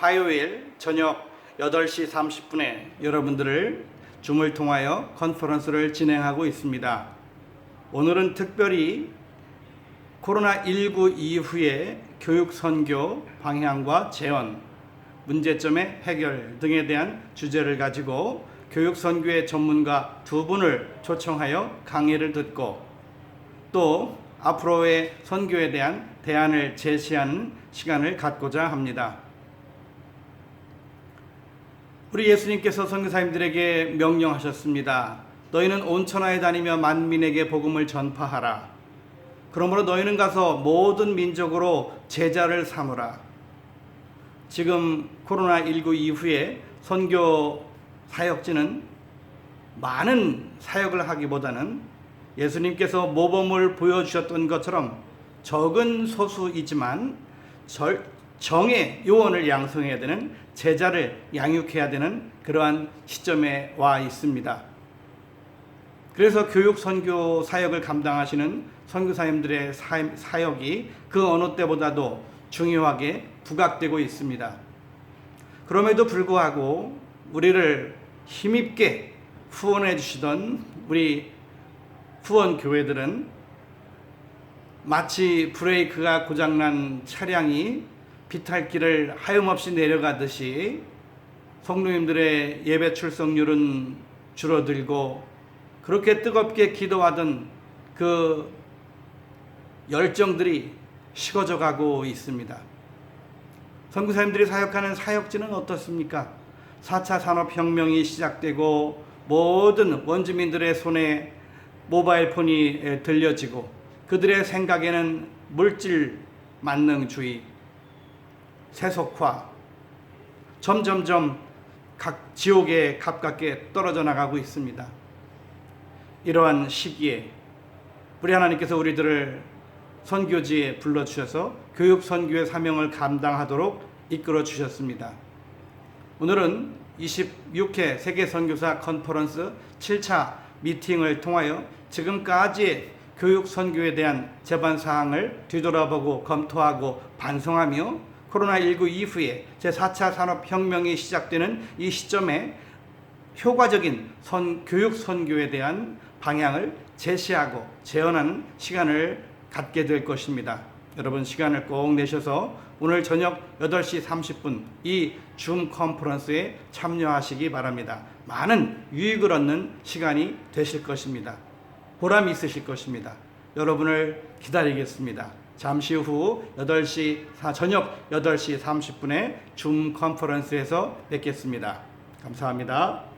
화요일 저녁 8시 30분에 여러분들을 줌을 통하여 컨퍼런스를 진행하고 있습니다. 오늘은 특별히 코로나19 이후에 교육 선교 방향과 재원, 문제점의 해결 등에 대한 주제를 가지고 교육 선교의 전문가 두 분을 초청하여 강의를 듣고 또 앞으로의 선교에 대한 대안을 제시하는 시간을 갖고자 합니다. 우리 예수님께서 선교사님들에게 명령하셨습니다. 너희는 온 천하에 다니며 만민에게 복음을 전파하라. 그러므로 너희는 가서 모든 민족으로 제자를 삼으라. 지금 코로나19 이후에 선교 사역지는 많은 사역을 하기보다는 예수님께서 모범을 보여주셨던 것처럼 적은 소수이지만 절, 정의 요원을 양성해야 되는 제자를 양육해야 되는 그러한 시점에 와 있습니다. 그래서 교육 선교 사역을 감당하시는 선교사님들의 사- 사역이 그 어느 때보다도 중요하게 부각되고 있습니다. 그럼에도 불구하고 우리를 힘입게 후원해 주시던 우리 후원 교회들은 마치 브레이크가 고장난 차량이 비탈길을 하염없이 내려가듯이 성도님들의 예배 출석률은 줄어들고 그렇게 뜨겁게 기도하던 그 열정들이 식어져 가고 있습니다. 선교사님들이 사역하는 사역지는 어떻습니까? 4차 산업혁명이 시작되고 모든 원주민들의 손에 모바일 폰이 들려지고 그들의 생각에는 물질 만능주의, 세속화, 점점점 각 지옥에 가깝게 떨어져 나가고 있습니다. 이러한 시기에 우리 하나님께서 우리들을 선교지에 불러 주셔서 교육 선교의 사명을 감당하도록 이끌어 주셨습니다. 오늘은 26회 세계 선교사 컨퍼런스 7차 미팅을 통하여 지금까지의 교육 선교에 대한 제반 사항을 뒤돌아보고 검토하고 반성하며 코로나19 이후에 제4차 산업혁명이 시작되는 이 시점에 효과적인 선, 교육 선교에 대한 방향을 제시하고 재현하는 시간을 갖게 될 것입니다. 여러분 시간을 꼭 내셔서 오늘 저녁 8시 30분 이 줌 컨퍼런스에 참여하시기 바랍니다. 많은 유익을 얻는 시간이 되실 것입니다. 보람 있으실 것입니다. 여러분을 기다리겠습니다. 잠시 후 8시 저녁 8시 30분에 줌 컨퍼런스에서 뵙겠습니다. 감사합니다.